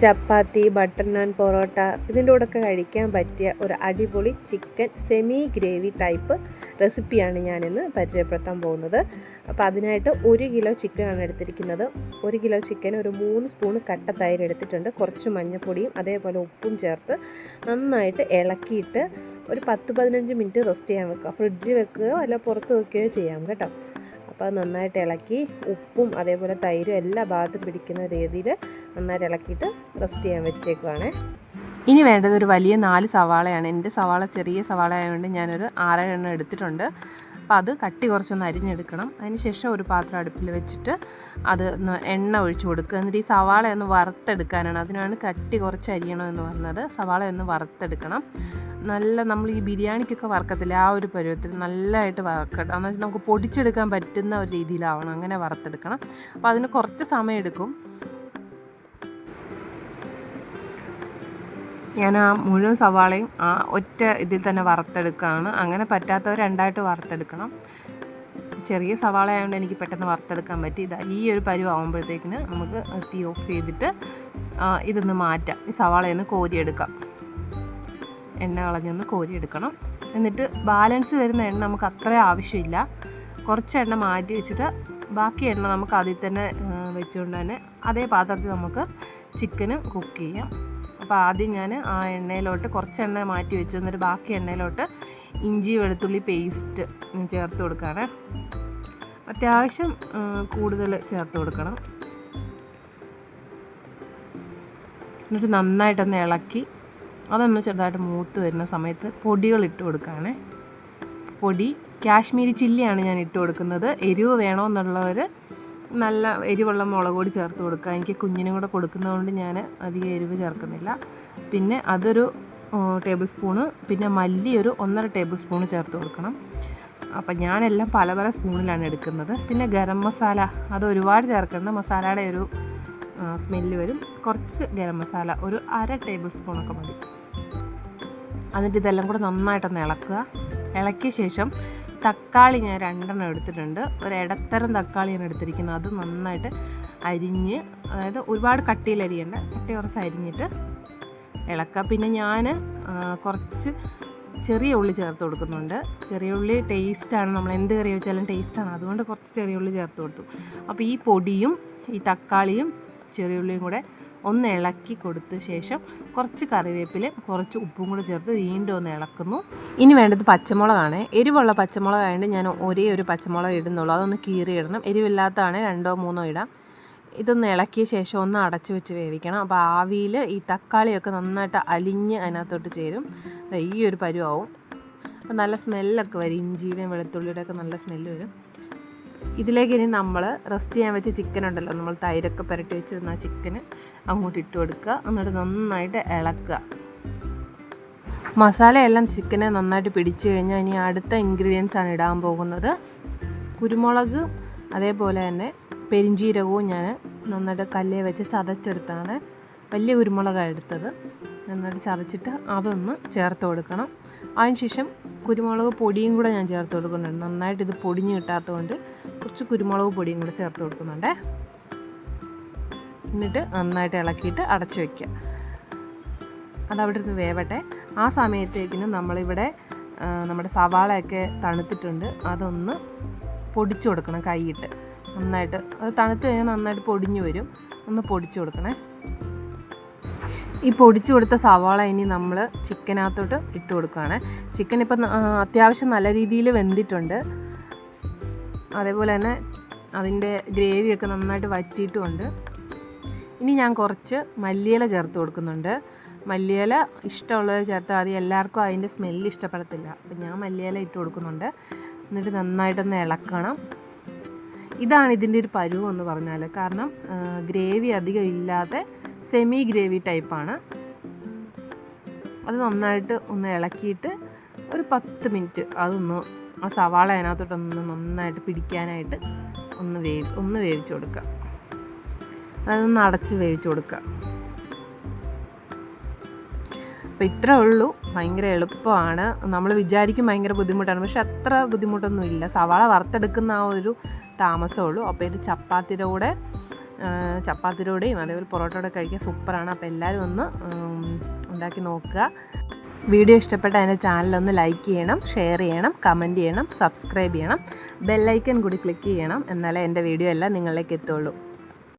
ചപ്പാത്തി butter നാൻ പൊറോട്ട ഇതിന്റെ കൂടെയൊക്കെ കഴിക്കാൻ പറ്റിയ ഒരു അടിപൊളി ചിക്കൻ സെമി ഗ്രേവി ടൈപ്പ് റെസിപ്പിയാണ് ഞാനിന്ന് പരിചയപ്പെടുത്താൻ പോകുന്നത്. അപ്പോൾ അതിനായിട്ട് ഒരു കിലോ ചിക്കനാണ് എടുത്തിരിക്കുന്നത്. ഒരു കിലോ ചിക്കൻ ഒരു മൂന്ന് സ്പൂൺ കട്ട തൈര് എടുത്തിട്ടുണ്ട്. കുറച്ച് മഞ്ഞൾപ്പൊടിയും അതേപോലെ ഉപ്പും ചേർത്ത് നന്നായിട്ട് ഇളക്കിയിട്ട് ഒരു പത്ത് പതിനഞ്ച് മിനിറ്റ് റെസ്റ്റ് ചെയ്യാൻ വെക്കുക. ഫ്രിഡ്ജിൽ വെക്കുകയോ അല്ല പുറത്ത് വെക്കുകയോ ചെയ്യാം കേട്ടോ. അപ്പോൾ നന്നായിട്ട് ഇളക്കി ഉപ്പും അതേപോലെ തൈരും എല്ലാ ഭാഗത്തും പിടിക്കുന്ന രീതിയിൽ നന്നായിട്ട് ഇളക്കിയിട്ട് റെസ്റ്റ് ചെയ്യാൻ വെച്ചേക്കുവാണേ. ഇനി വേണ്ടത് ഒരു വലിയ നാല് സവാളയാണ്. എന്റെ സവാള ചെറിയ സവാള ആയതുകൊണ്ട് ഞാനൊരു ആറേഴെണ്ണം എടുത്തിട്ടുണ്ട്. അപ്പോൾ അത് കട്ടി കുറച്ചൊന്ന് അരിഞ്ഞെടുക്കണം. അതിനുശേഷം ഒരു പാത്രം അടുപ്പിൽ വെച്ചിട്ട് അത് എണ്ണ ഒഴിച്ചു കൊടുക്കുക. എന്നിട്ട് ഈ സവാള ഒന്ന് വറുത്തെടുക്കാനാണ്. അതിനാണ് കട്ടി കുറച്ച് അരിയണം എന്ന് പറഞ്ഞത്. സവാള ഒന്ന് വറുത്തെടുക്കണം. നല്ല നമ്മൾ ഈ ബിരിയാണിക്കൊക്കെ വറക്കത്തില്ല ആ ഒരു പരുവത്തിൽ നല്ലതായിട്ട് വറക്കണം. എന്ന് വെച്ചാൽ നമുക്ക് പൊടിച്ചെടുക്കാൻ പറ്റുന്ന ഒരു രീതിയിലാവണം. അങ്ങനെ വറുത്തെടുക്കണം. അപ്പോൾ അതിന് കുറച്ച് സമയം എടുക്കും. ഞാൻ ആ മുഴുവൻ സവാളയും ആ ഒറ്റ ഇതിൽ തന്നെ വറുത്തെടുക്കുകയാണ്. അങ്ങനെ പറ്റാത്തവർ രണ്ടായിട്ട് വറുത്തെടുക്കണം. ചെറിയ സവാള ആയതുകൊണ്ട് എനിക്ക് പെട്ടെന്ന് വറുത്തെടുക്കാൻ പറ്റി. ഇതാ ഈ ഒരു പരുവം ആകുമ്പോഴത്തേക്കിന് നമുക്ക് തീ ഓഫ് ചെയ്തിട്ട് ഇതൊന്ന് മാറ്റാം. ഈ സവാളയൊന്ന് കോരിയെടുക്കാം. എണ്ണ കളഞ്ഞൊന്ന് കോരിയെടുക്കണം. എന്നിട്ട് ബാലൻസ് വരുന്ന എണ്ണ നമുക്ക് അത്ര ആവശ്യമില്ല. കുറച്ച് എണ്ണ മാറ്റി വെച്ചിട്ട് ബാക്കി എണ്ണ നമുക്ക് അതിൽ തന്നെ വെച്ചുകൊണ്ട് തന്നെ അതേ പാത്രത്തിൽ നമുക്ക് ചിക്കനും കുക്ക് ചെയ്യാം. അപ്പോൾ ആദ്യം ഞാൻ ആ എണ്ണയിലോട്ട് കുറച്ച് എണ്ണ മാറ്റി വെച്ചു. എന്നിട്ട് ബാക്കി എണ്ണയിലോട്ട് ഇഞ്ചി വെളുത്തുള്ളി പേസ്റ്റ് ചേർത്ത് കൊടുക്കുകയാണ് അത്യാവശ്യം കൂടുതൽ ചേർത്ത് കൊടുക്കണം. എന്നിട്ട് നന്നായിട്ടൊന്ന് ഇളക്കി അതൊന്ന് ചെറുതായിട്ട് മൂത്ത് വരുന്ന സമയത്ത് പൊടികൾ ഇട്ട് കൊടുക്കുകയാണേ പൊടി കാശ്മീരി ചില്ലിയാണ് ഞാൻ ഇട്ട് കൊടുക്കുന്നത്. എരിവ് വേണമെന്നുള്ളവർ നല്ല എരിവുള്ള മുളക് പൊടി ചേർത്ത് കൊടുക്കുക. എനിക്ക് കുഞ്ഞിനും കൂടെ കൊടുക്കുന്നതുകൊണ്ട് ഞാൻ അധികം എരിവ് ചേർക്കുന്നില്ല. പിന്നെ അതൊരു ടേബിൾ സ്പൂണ് പിന്നെ മല്ലി ഒരു ഒന്നര ടേബിൾ സ്പൂണ് ചേർത്ത് കൊടുക്കണം. അപ്പം ഞാനെല്ലാം പല പല സ്പൂണിലാണ് എടുക്കുന്നത്. പിന്നെ ഗരം മസാല അത് ഒരുപാട് ചേർക്കേണ്ട മസാലയുടെ ഒരു സ്മെല്ല് വരും. കുറച്ച് ഗരം മസാല ഒരു അര ടേബിൾ സ്പൂണൊക്കെ മതി. എന്നിട്ട് ഇതെല്ലാം കൂടെ നന്നായിട്ടൊന്ന് ഇളക്കുക. ഇളക്കിയ ശേഷം തക്കാളി ഞാൻ രണ്ടെണ്ണം എടുത്തിട്ടുണ്ട്. ഒരു ഇടത്തരം തക്കാളിയാണ് എടുത്തിരിക്കുന്നത്. അത് നന്നായിട്ട് അരിഞ്ഞ് അതായത് ഒരുപാട് കട്ടിയിൽ അരിയേണ്ട കട്ടി കുറച്ച് അരിഞ്ഞിട്ട് ഇളക്കുക. പിന്നെ ഞാൻ കുറച്ച് ചെറിയ ഉള്ളി ചേർത്ത് കൊടുക്കുന്നുണ്ട്. ചെറിയ ഉള്ളി ടേസ്റ്റാണ് നമ്മൾ എന്ത് കറി വെച്ചാലും ടേസ്റ്റാണ് അതുകൊണ്ട് കുറച്ച് ചെറിയ ഉള്ളി ചേർത്ത് കൊടുത്തു. അപ്പോൾ ഈ പൊടിയും ഈ തക്കാളിയും ചെറിയ ഉള്ളിയും കൂടെ ഒന്ന് ഇളക്കി കൊടുത്ത ശേഷം കുറച്ച് കറിവേപ്പിലയും കുറച്ച് ഉപ്പും കൂടെ ചേർത്ത് വീണ്ടും ഒന്ന് ഇളക്കുന്നു. ഇനി വേണ്ടത് പച്ചമുളകാണ്. എരിവുള്ള പച്ചമുളകായതുകൊണ്ട് ഞാൻ ഒരേ ഒരു പച്ചമുളക് ഇടുന്നുള്ളൂ. അതൊന്ന് കീറി ഇടണം. എരിവില്ലാത്തതാണ് രണ്ടോ മൂന്നോ ഇടാം. ഇതൊന്ന് ഇളക്കിയ ശേഷം ഒന്ന് അടച്ചു വെച്ച് വേവിക്കണം. അപ്പോൾ ആവിയിൽ ഈ തക്കാളിയൊക്കെ നന്നായിട്ട് അലിഞ്ഞ് അതിനകത്തോട്ട് ചേരും. ഈ ഒരു പരുവാവും. അപ്പോൾ നല്ല സ്മെല്ലൊക്കെ വരും. ഇഞ്ചിയുടെയും വെളുത്തുള്ളിയുടെയൊക്കെ നല്ല സ്മെല്ല് വരും. ഇതിലേക്ക് ഇനി നമ്മൾ റെസ്റ്റ് ചെയ്യാൻ വെച്ച ചിക്കൻ ഉണ്ടല്ലോ. നമ്മൾ തൈരൊക്കെ പുരട്ടി വെച്ചിരുന്ന ആ ചിക്കന് അങ്ങോട്ട് ഇട്ട് കൊടുക്കുക. എന്നിട്ട് നന്നായിട്ട് ഇളക്കുക. മസാലയെല്ലാം ചിക്കനെ നന്നായിട്ട് പിടിച്ചു കഴിഞ്ഞാൽ ഇനി അടുത്ത ഇൻഗ്രീഡിയൻസ് ആണ് ഇടാൻ പോകുന്നത്. കുരുമുളക് അതേപോലെ തന്നെ പെരിഞ്ചീരകവും ഞാൻ നന്നായിട്ട് കല്ലേ വെച്ച് ചതച്ചെടുത്താണ്. വലിയ കുരുമുളകാണ് എടുത്തത്. നന്നായിട്ട് ചതച്ചിട്ട് അതൊന്ന് ചേർത്ത് കൊടുക്കണം. അതിനുശേഷം കുരുമുളക് പൊടിയും കൂടെ ഞാൻ ചേർത്ത് കൊടുക്കുന്നുണ്ട്. നന്നായിട്ട് ഇത് പൊടിഞ്ഞ് കിട്ടാത്തതുകൊണ്ട് കുറച്ച് കുരുമുളക് പൊടിയും കൂടെ ചേർത്ത് കൊടുക്കുന്നുണ്ട്. എന്നിട്ട് നന്നായിട്ട് ഇളക്കിയിട്ട് അടച്ചു വയ്ക്കുക അതവിടെ നിന്ന് വേവട്ടെ. ആ സമയത്തേക്കിന് നമ്മളിവിടെ നമ്മുടെ സവാളയൊക്കെ തണുത്തിട്ടുണ്ട്. അതൊന്ന് പൊടിച്ചു കൊടുക്കണം കൈയിട്ട്. നന്നായിട്ട് അത് തണുത്ത് കഴിഞ്ഞാൽ നന്നായിട്ട് പൊടിഞ്ഞു വരും. ഒന്ന് പൊടിച്ചു കൊടുക്കണേ. ഈ പൊടിച്ചു കൊടുത്ത സവാള ഇനി നമ്മൾ ചിക്കനകത്തോട്ട് ഇട്ട് കൊടുക്കുകയാണ്. ചിക്കൻ ഇപ്പം അത്യാവശ്യം നല്ല രീതിയിൽ വെന്തിട്ടുണ്ട്. അതേപോലെ തന്നെ അതിന്റെ ഗ്രേവിയൊക്കെ നന്നായിട്ട് വറ്റിയിട്ടുമുണ്ട്. ഇനി ഞാൻ കുറച്ച് മല്ലിയില ചേർത്ത് കൊടുക്കുന്നുണ്ട്. മല്ലിയില ഇഷ്ടമുള്ളത് ചേർത്താൽ അത് എല്ലാവർക്കും അതിന്റെ സ്മെല്ല് ഇഷ്ടപ്പെടത്തില്ല. അപ്പം ഞാൻ മല്ലിയില ഇട്ട് കൊടുക്കുന്നുണ്ട്. എന്നിട്ട് നന്നായിട്ടൊന്ന് ഇളക്കണം. ഇതാണ് ഇതിന്റെ ഒരു പരുവം എന്ന് പറഞ്ഞാൽ. കാരണം ഗ്രേവി അധികം ഇല്ലാതെ സെമി ഗ്രേവി ടൈപ്പാണ് അത് നന്നായിട്ട് ഒന്ന് ഇളക്കിയിട്ട് ഒരു പത്ത് മിനിറ്റ് അതൊന്ന് ആ സവാള അതിനകത്തോട്ടൊന്ന് നന്നായിട്ട് പിടിക്കാനായിട്ട് ഒന്ന് വേവി ഒന്ന് വേവിച്ചു കൊടുക്കുക. അതൊന്ന് അടച്ച് വേവിച്ചു കൊടുക്കുക. അപ്പോൾ ഇത്രേ ഉള്ളൂ. ഭയങ്കര എളുപ്പമാണ്. നമ്മൾ വിചാരിക്കും ഭയങ്കര ബുദ്ധിമുട്ടാണ്. പക്ഷെ അത്ര ബുദ്ധിമുട്ടൊന്നും ഇല്ല. സവാള വറുത്തെടുക്കുന്ന ആ ഒരു താമസമേ ഉള്ളൂ. അപ്പോൾ ഇത് ചപ്പാത്തിയുടെ ചപ്പാത്തിയോടെയും അതേപോലെ പൊറോട്ടയോടെ കഴിക്കാൻ സൂപ്പറാണ്. അപ്പോൾ എല്ലാവരും ഒന്ന് ഉണ്ടാക്കി നോക്കുക. വീഡിയോ ഇഷ്ടപ്പെട്ട എന്റെ ചാനലൊന്ന് ലൈക്ക് ചെയ്യണം ഷെയർ ചെയ്യണം കമന്റ് ചെയ്യണം സബ്സ്ക്രൈബ് ചെയ്യണം ബെല്ലൈക്കൻ കൂടി ക്ലിക്ക് ചെയ്യണം എന്നാലേ എന്റെ വീഡിയോ എല്ലാം നിങ്ങളിലേക്ക് എത്തുള്ളൂ.